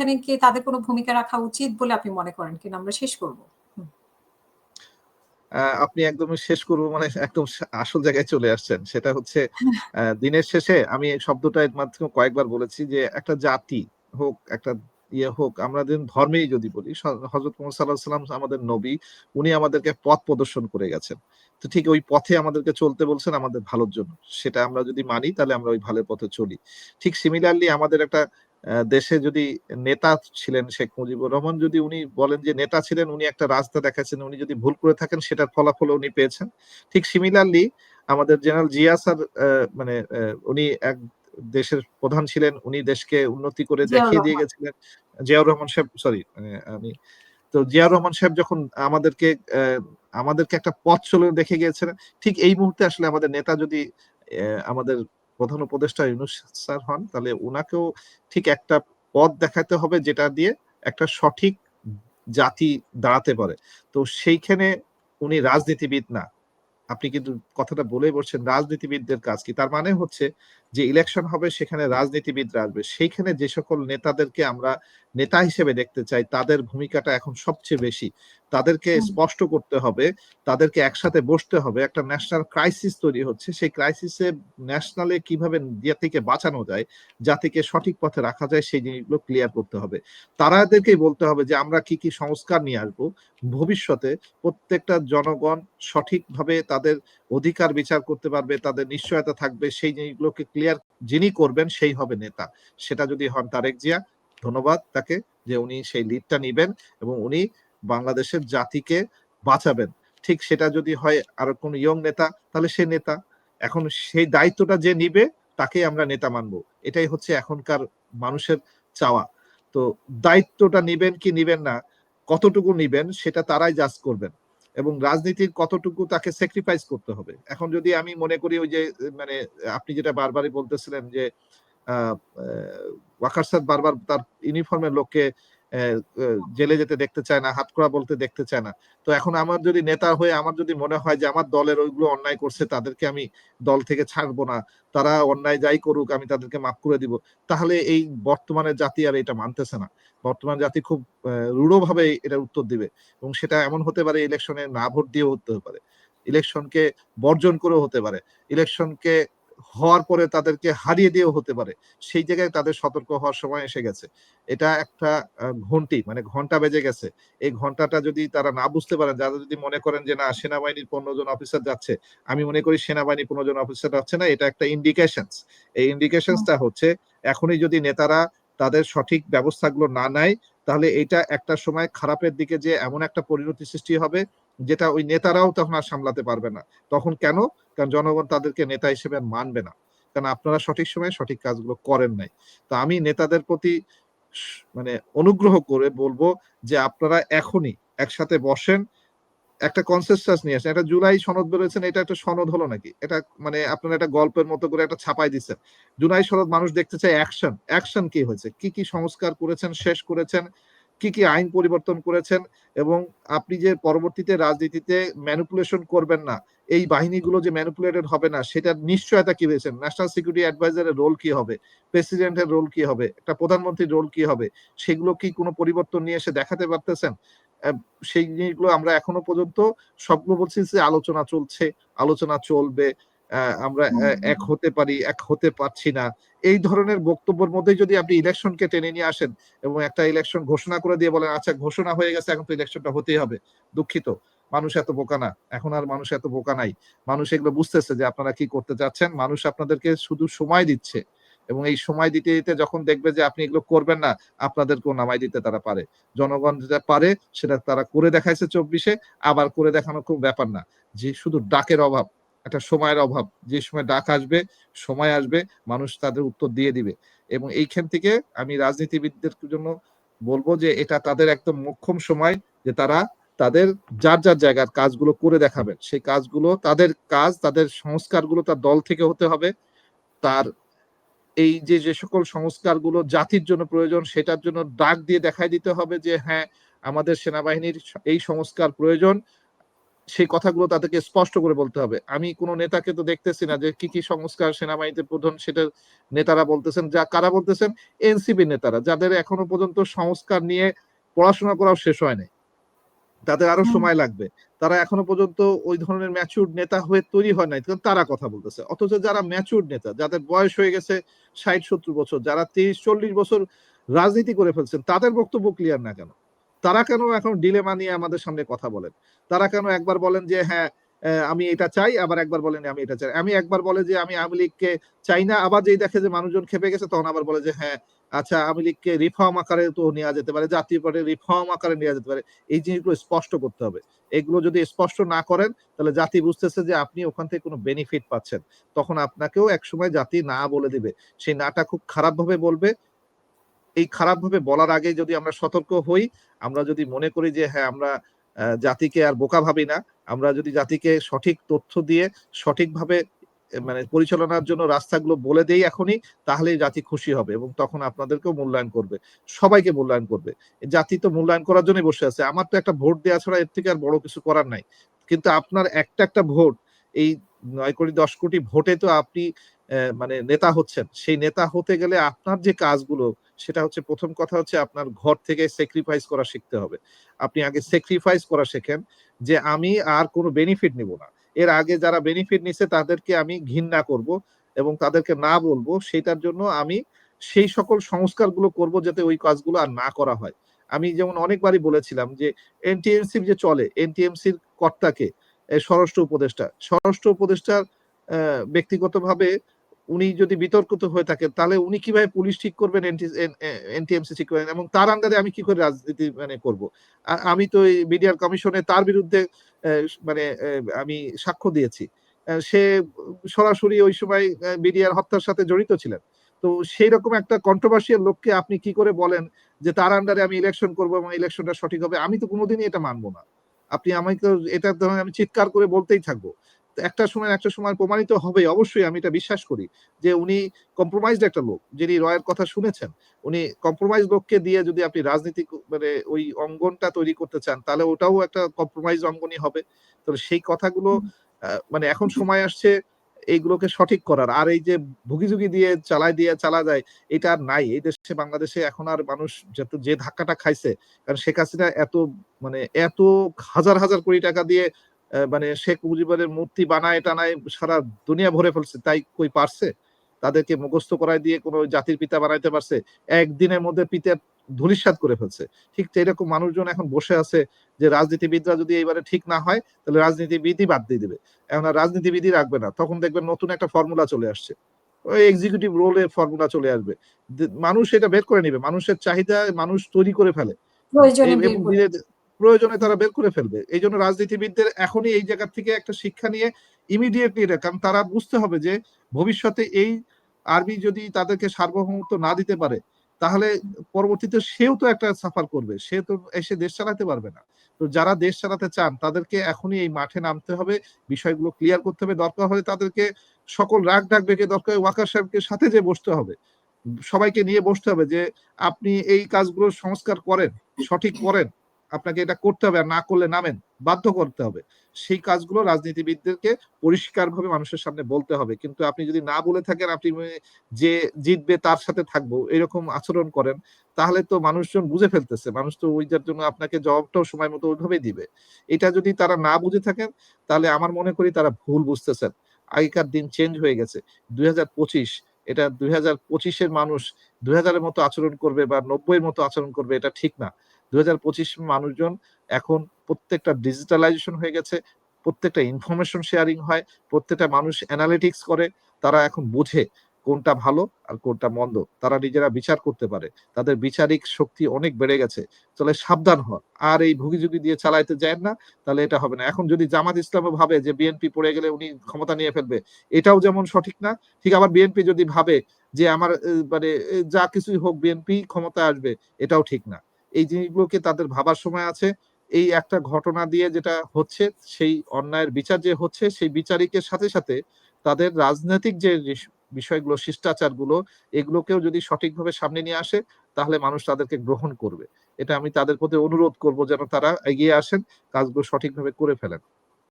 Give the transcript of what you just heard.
এখানে কি তাদের কোনো ভূমিকা রাখা উচিত বলে আপনি মনে করেন কিনা আমরা শেষ করব? আপনি একদমই শেষ করব মানে একদম আসল জায়গায় চলে আসছেন। সেটা হচ্ছে দিনের শেষে আমি শব্দটা এর মাধ্যমে কয়েকবার বলেছি যে একটা জাতি হোক, একটা ইয়ে হোক, আমরা দিন ধর্মেই যদি বলি স হযরত মুহাম্মদ সাঃ সাল্লাল্লাহু আলাইহি আমাদের নবী, উনি আমাদেরকে পথ প্রদর্শন করে গেছেন। তো ঠিক ওই পথে আমাদেরকে চলতে বলছেন আমাদের ভালোর জন্য। সেটা আমরা যদি মানি তাহলে আমরা ওই ভালোর পথে চলি। ঠিক সিমিলারলি আমাদের একটা দেশে যদি নেতা ছিলেন শেখ মুজিবুর রহমান যদি উনি বলেন যে নেতা ছিলেন, উনি একটা রাস্তা দেখাচ্ছেন, উনি যদি ভুল করে থাকেন সেটার ফলাফল উনি পেয়েছেন। ঠিক সিমিলারলি আমাদের জেনারেল জিয়া স্যার মানে উনি এক দেশের প্রধান ছিলেন। উনি দেশকে উন্নতি করে দেখিয়ে দিয়ে গেছিলেন। জিয়াউর রহমান সাহেব সরি মানে আমি তো জিয়াউর রহমান সাহেব যখন আমাদেরকে আমাদেরকে একটা পথ চলে দেখে গিয়েছিলেন, ঠিক এই মুহূর্তে আসলে আমাদের নেতা যদি আমাদের প্রধান উপদেষ্টা ইউনুস স্যার হন, তাহলে ওনাকেও ঠিক একটা পথ দেখাতে হবে যেটা দিয়ে একটা সঠিক জাতি দাঁড়াতে পারে। তো সেইখানে উনি রাজনীতিবিদ না। আপনি কিন্তু কথাটা বলেই বলছেন রাজনীতিবিদদের কাজ কি? তার মানে হচ্ছে যে ইলেকশন হবে সেখানে রাজনীতিবিদরা আসবে। সেইখানে যে সকল নেতাদেরকে আমরা নেতা হিসেবে দেখতে চাই তাদের ভূমিকাটা এখন সবচেয়ে বেশি। তাদেরকে স্পষ্ট করতে হবে, তাদেরকে একসাথে বসতে হবে। একটা ন্যাশনাল ক্রাইসিস তৈরি হচ্ছে। সেই ক্রাইসিসে ন্যাশনালে কীভাবে জাতিকে বাঁচানো যায়, জাতিকে সঠিক পথে রাখা যায় সেই জিনিসগুলো ক্লিয়ার করতে হবে। তারাদেরকেই বলতে হবে যে আমরা কি, কি সংস্কার নিয়ে আসব। ভবিষ্যতে প্রত্যেকটা জনগণ সঠিকভাবে তাদের অধিকার বিচার করতে পারবে, তাদের নিশ্চয়তা থাকবে সেই জিনিসগুলোকে ক্লিয়ার যিনি করবেন সেই হবে নেতা। সেটা যদি হন তারেক জিয়া, ধন্যবাদ তাকে যে উনি সেই লিডটা নিবেন এবং উনি বাংলাদেশের জাতিকে বাঁচাবেন। ঠিক সেটা যদি হয় আরও কোন ইয়ং নেতা তাহলে সে নেতা। এখন সেই দায়িত্বটা যে নিবে তাকেই আমরা নেতা মানব। এটাই হচ্ছে এখনকার মানুষের চাওয়া। তো দায়িত্বটা নিবেন কি নিবেন না, কতটুকু নিবেন সেটা তারাই জাজ করবেন। এবং রাজনীতির কতটুকু তাকে স্যাক্রিফাইস করতে হবে। এখন যদি আমি মনে করি ওই যে মানে আপনি যেটা বারবারই বলতেছিলেন যে ওয়াকার বারবার তার ইউনিফর্মের লোককে জেলে যেতে দেখতে চায় না, হাতকড়া বলতে দেখতে চায় না। তো এখন আমার যদি নেতা হয়ে আমার যদি মনে হয় যে আমার দলের ওইগুলো অন্যায় করছে তাদেরকে আমি দল থেকে ছাড়বো না। তারা অন্যায় যাই করুক আমি তাদেরকে মাফ করে দিব। তাহলে এই বর্তমানের জাতি আর এটা মানতেছে না। বর্তমান জাতি খুব রূঢ়ভাবে এটার উত্তর দিবে। এবং সেটা এমন হতে পারে ইলেকশনে না ভোট দিয়েও হতে পারে। ইলেকশনকে বর্জন করেও হতে পারে। ইলেকশনকে হওয়ার পরে তাদেরকে হারিয়ে দিয়েও হতে পারে। সেই জায়গায় তাদের সতর্ক হওয়ার সময় এসে গেছে। এটা একটা ঘন্টি মানে ঘণ্টা বেজে গেছে। এই ঘন্টাটা যদি তারা না বুঝতে পারেন, যারা যদি মনে করেন যে না সেনাবাহিনীর ১৫ জন অফিসার যাচ্ছে। আমি মনে করি সেনাবাহিনীর ১৫ জন অফিসার যাচ্ছে না। এটা একটা ইন্ডিকেশনস। এই ইন্ডিকেশনস হুম। টা হচ্ছে এখনই যদি নেতারা তাদের সঠিক ব্যবস্থাগুলো না নেয়, তাহলে এটা একটা সময় খারাপের দিকে যে এমন একটা পরিণতি সৃষ্টি হবে যেটা ওই নেতারাও তখন আর সামলাতে পারবে না। তখন কেন? কারণ জনগণ তাদেরকে নেতা হিসেবে মানবে না। কারণ আপনারা সঠিক সময়ে সঠিক কাজগুলো করেন নাই। তো আমি নেতাদের প্রতি মানে অনুগ্রহ করে বলব যে আপনারা এখনই একসাথে বসেন। একটা কনসেনসাস নিয়ে আসেন। একটা জুলাই সনদ বেরোয়েছেন এটা একটা সনদ হলো নাকি? এটা মানে আপনারা একটা গল্পের মতো করে একটা ছাপাই দিছেন। জুলাই সনদ মানুষ দেখতে চায় অ্যাকশন। অ্যাকশন কি হয়েছে? কি, কি সংস্কার করেছেন, শেষ করেছেন? কি, কি আইন পরিবর্তন করেছেন? এবং আপনি যে পরবর্তীতে রাজনীতিতে ম্যানিপুলেশন করবেন না। এই বাহিনীগুলো যে ম্যানিপুলেটেড হবে না সেটার নিশ্চয়তা কি দিয়েছেন? ন্যাশনাল সিকিউরিটি অ্যাডভাইজার এর রোল কি হবে? প্রেসিডেন্টের রোল কি হবে? একটা প্রধানমন্ত্রীর রোল কি হবে? সেগুলো কি কোন পরিবর্তন নিয়ে এসে দেখাতে পারতেছেন? সেই জিনিসগুলো আমরা এখনও পর্যন্ত সবগুলো বলছি যে আলোচনা চলছে, আলোচনা চলবে। আমরা এক হতে পারি, এক হতে পারছি না। এই ধরনের বক্তব্যের মধ্যেই যদি আপনি ইলেকশনকে টেনে নিয়ে আসেন এবং একটা ইলেকশন ঘোষণা করে দিয়ে বলেন, আচ্ছা ঘোষণা হয়ে গেছে এখন তো ইলেকশনটা হতেই হবে। দুঃখিত। মানুষ এত বোকা না। এখন আর মানুষ এত বোকা নাই। মানুষ এগুলো বুঝতেছে যে আপনারা কি করতে চাচ্ছেন। মানুষ আপনাদেরকে শুধু সময় দিচ্ছে। এবং এই সময় দিতে, দিতে যখন দেখবে যে আপনি এগুলো করবেন না, আপনাদেরকেও নামাই দিতে তারা পারে। জনগণ যেটা পারে সেটা তারা করে দেখাইছে চব্বিশে আবার করে দেখানো খুব ব্যাপার না। যে শুধু ডাকের অভাব, একটা সময়ের অভাব। যে সময় ডাক আসবে, সময় আসবে, মানুষ তাদের উত্তর দিয়ে দিবে। এবং এইখান থেকে আমি রাজনীতিবিদদের জন্য বলব যে এটা তাদের একদম মোক্ষম সময় যে তারা তাদের যার, যার জায়গার কাজগুলো করে দেখাবেন। সেই কাজগুলো তাদের কাজ, তাদের সংস্কারগুলো তার দল থেকে হতে হবে। তার এই যে, যে সকল সংস্কারগুলো জাতির জন্য প্রয়োজন সেটার জন্য ডাক দিয়ে দেখায় দিতে হবে যে হ্যাঁ, আমাদের সেনাবাহিনীর এই সংস্কার প্রয়োজন। সেই কথাগুলো তাদেরকে স্পষ্ট করে বলতে হবে। আমি কোনো নেতাকে তো দেখতেছি না যে কি কি সংস্কার সেনাবাহিনীতে প্রধান সেটা নেতারা বলতেছেন যা কারা বলতেছেন এনসিপি নেতারা যাদের এখনও পর্যন্ত সংস্কার নিয়ে পড়াশোনা করাও শেষ হয় নাই। তাদের আরও সময় লাগবে। তারা এখনও পর্যন্ত ওই ধরনের ম্যাচুর নেতা হয়ে তৈরি হয় নাই তারা কথা বলতেছে। অথচ যারা ম্যাচুর নেতা যাদের বয়স হয়ে গেছে ষাট সত্তর বছর যারা তিরিশ চল্লিশ বছর রাজনীতি করে ফেলছেন তাদের বক্তব্য ক্লিয়ার না কেন? তারা কেন এখন ডিলেমা নিয়ে আমাদের সামনে কথা বলেন? তারা কেন একবার বলেন যে হ্যাঁ আমি এটা চাই, আবার একবার বলেন, আমি এটা চাই। আমি একবার বলে যে, আমি আওয়ামী লীগকে চাই না। আবার যেই দেখে যে মানুষজন খেপে গেছে, তখন আবার বলে যে হ্যাঁ আচ্ছা আওয়ামী লীগকে রিফর্ম আকারে তো নেওয়া যেতে পারে, জাতীয় পার্টি রিফর্ম আকারে নেওয়া যেতে পারে। এই জিনিসগুলো স্পষ্ট করতে হবে। এগুলো যদি স্পষ্ট না করেন, তাহলে জাতি বুঝতেছে যে, আপনি ওখান থেকে কোনো বেনিফিট পাচ্ছেন। তখন আপনাকেও একসময় জাতি না বলে দিবে। সেই নাটা খুব খারাপ ভাবে বলবে এই খারাপ ভাবে বলার আগে যদি আমরা সতর্ক হই, আমরা যদি মনে করি যে হ্যাঁ আমরা জাতিকে আর বোকা ভাবি না, আমরা যদি জাতিকে সঠিক তথ্য দিয়ে সঠিকভাবে মানে পরিচালনার জন্য রাস্তাগুলো বলে দেই এখনই, তাহলেই জাতি খুশি হবে এবং তখন আপনাদেরকেও মূল্যায়ন করবে। সবাইকে মূল্যায়ন করবে। জাতি তো মূল্যায়ন করার জন্যই বসে আছে। আমার তো একটা ভোট দেওয়া ছাড়া এর থেকে আর বড় কিছু করার নাই। কিন্তু আপনার একটা একটা ভোট এই নয় কোটি, দশ কোটি ভোটে তো আপনি মানে নেতা হচ্ছেন। সেই নেতা হতে গেলে আপনার যে কাজগুলো, সেটা হচ্ছে প্রথম কথা হচ্ছে আপনার ঘর থেকে স্যাক্রিফাইস করা শিখতে হবে। আপনি আগে স্যাক্রিফাইস করা শেখেন যে আমি আর কোনো বেনিফিট নিব না। এর আগে যারা বেনিফিট নিছে তাদেরকে আমি ঘৃণা করব এবং তাদেরকে না বলব, সেটার জন্য আমি সেই সকল সংস্কারগুলো করব যাতে ওই কাজগুলো আর না করা হয়। আমি যেমন অনেকবারই বলেছিলাম যে এনটিএমসি যে চলে এনটিএমসির কর্তাকে স্বরাষ্ট্র উপদেষ্টা। স্বরাষ্ট্র উপদেষ্টার ব্যক্তিগতভাবে উনি যদি বিতর্কিত হয়ে থাকেন, তাহলে উনি কীভাবে পুলিশ ঠিক করবেন এনটিএমসি ঠিক করবেন, এবং তার আন্ডারে আমি কি করে রাজনীতি মানে করব? আমি তো এই বিডিআর কমিশনে তার বিরুদ্ধে মানে আমি সাক্ষ্য দিয়েছি। সে সরাসরি ওই সময় বিডিআর হত্যার সাথে জড়িত ছিলেন। তো সেই রকম একটা কন্ট্রোভার্সিয়াল লোককে আপনি কি করে বলেন যে তার আন্ডারে আমি ইলেকশন করব এবং ইলেকশনটা সঠিক হবে? আমি তো কোনোদিনই এটা মানবো না। আপনি আমাকে এটা ধরেন আমি চিৎকার করে বলতেই থাকব। একটা সময় একটা সময় প্রমাণিত হবে অবশ্যই আমি এটা বিশ্বাস করি যে উনি কম্প্রোমাইজড একটা লোক যিনি রয়ের কথা শুনেছেন। উনি কম্প্রোমাইজ লোককে দিয়ে যদি আপনি রাজনীতি মানে ওই অঙ্গনটা তৈরি করতে চান তাহলে ওটাও একটা কম্প্রোমাইজ অঙ্গনই হবে। তো সেই কথাগুলো মানে এখন সময় আসছে এইগুলোকে সঠিক করার। আর এই যে ভুগিঝুগি দিয়ে চালায় দিয়ে চালা যায়, এটা আর নাই। এই দেশে, বাংলাদেশে এখন আর মানুষ যত, যে ধাক্কাটা খাইছে, কারণ শেখ হাসিনা এত মানে এত হাজার হাজার কোটি টাকা দিয়ে মানে শেখ মুজিবের মূর্তি বানায় টানায় সারা দুনিয়া ভরে ফেলছে, তাই কই পারছে? তাদেরকে মুখস্থ করায় দিয়ে কোনো জাতির পিতা বানাইতে পারছে একদিনের মধ্যে পিতার ধূলিসাৎ করে ফেলছে। ঠিক এরকম মানুষজন এখন বসে আছে যে রাজনীতিবিদরা যদি এবারে ঠিক না হয় তাহলে রাজনীতিবিদই বাদ দিয়ে দেবে। এখন আর রাজনীতিবিদই রাখবে না। তখন দেখবেন নতুন একটা ফর্মুলা চলে আসছে। ওই এক্সিকিউটিভ রোলের ফর্মুলা চলে আসবে। মানুষ এটা বের করে নেবে। মানুষের চাহিদা মানুষ তৈরি করে ফেলে। প্রয়োজনে তারা বের করে ফেলবে। এই জন্য রাজনীতিবিদদের এখনই এই জায়গা থেকে একটা শিক্ষা নিয়ে ইমিডিয়েটলি এটা কারণ তারা বুঝতে হবে যে ভবিষ্যতে এই আর্মি যদি তাদেরকে সার্বভৌমত্ব না দিতে পারে, তাহলে পরবর্তীতে সেও তো একটা সাফার করবে। সে তো এসে দেশ চালাতে পারবে না। তো যারা দেশ চালাতে চান, তাদেরকে এখনই এই মাঠে নামতে হবে। বিষয়গুলো ক্লিয়ার করতে হবে। দরকার হলে তাদেরকে সকল রাগ ডাক ডেকে দরকার ওয়াকার সাহেবকে সাথে যে বসতে হবে। সবাইকে নিয়ে বসতে হবে যে, আপনি এই কাজগুলো সংস্কার করেন, সঠিক করেন। আপনাকে এটা করতে হবে আর না করলে নামেন, বাধ্য করতে হবে। সেই কাজগুলো রাজনীতিবিদদেরকে পরিষ্কারভাবে মানুষের সামনে বলতে হবে। কিন্তু আপনি যদি না বলে থাকেন, আপনি যে জিতবে তার সাথে থাকব, এরকম আচরণ করেন, তাহলে তো মানুষজন বুঝে ফেলতেছে। মানুষ তো ওইটার জন্য আপনাকে জবাবটাও সময় মতো ওইভাবেই দিবে। এটা যদি তারা না বুঝে থাকেন, তাহলে আমার মনে করি তারা ভুল বুঝতেছেন। আগেকার দিন চেঞ্জ হয়ে গেছে। দুই হাজার পঁচিশ, এটা দুই হাজার পঁচিশের মানুষ দুই হাজারের মতো আচরণ করবে বা নব্বইয়ের মতো আচরণ করবে, এটা ঠিক না। দুই মানুষজন এখন প্রত্যেকটা ডিজিটালাইজেশন হয়ে গেছে, প্রত্যেকটা ইনফরমেশন শেয়ারিং হয়, প্রত্যেকটা মানুষ অ্যানালিটিক্স করে, তারা এখন বোঝে কোনটা ভালো আর কোনটা মন্দ। তারা নিজেরা বিচার করতে পারে। তাদের বিচারিক শক্তি অনেক বেড়ে গেছে। তাহলে সাবধান হন। আর এই ভুগিঝুগি দিয়ে চালাইতে যায় না, তাহলে এটা হবে না। এখন যদি জামাত ইসলামও ভাবে যে বিএনপি পড়ে গেলে উনি ক্ষমতা নিয়ে ফেলবে, এটাও যেমন সঠিক না, ঠিক আবার বিএনপি যদি ভাবে যে আমার মানে যা কিছুই হোক বিএনপি ক্ষমতা আসবে, এটাও ঠিক না। এই জিনিসগুলোকে তাদের ভাবার সময় আছে। এই একটা ঘটনা দিয়ে যেটা হচ্ছে, সেই অন্যায়ের বিচার যে হচ্ছে, সেই বিচারিকের সাথে সাথে তাদের রাজনৈতিক যে বিষয়গুলো, শিষ্টাচারগুলো, এগুলোকেও যদি সঠিকভাবে সামনে নিয়ে আসে, তাহলে মানুষ তাদেরকে গ্রহণ করবে। এটা আমি তাদের প্রতি অনুরোধ করব যেন তারা এগিয়ে আসেন, কাজগুলো সঠিকভাবে করে ফেলেন।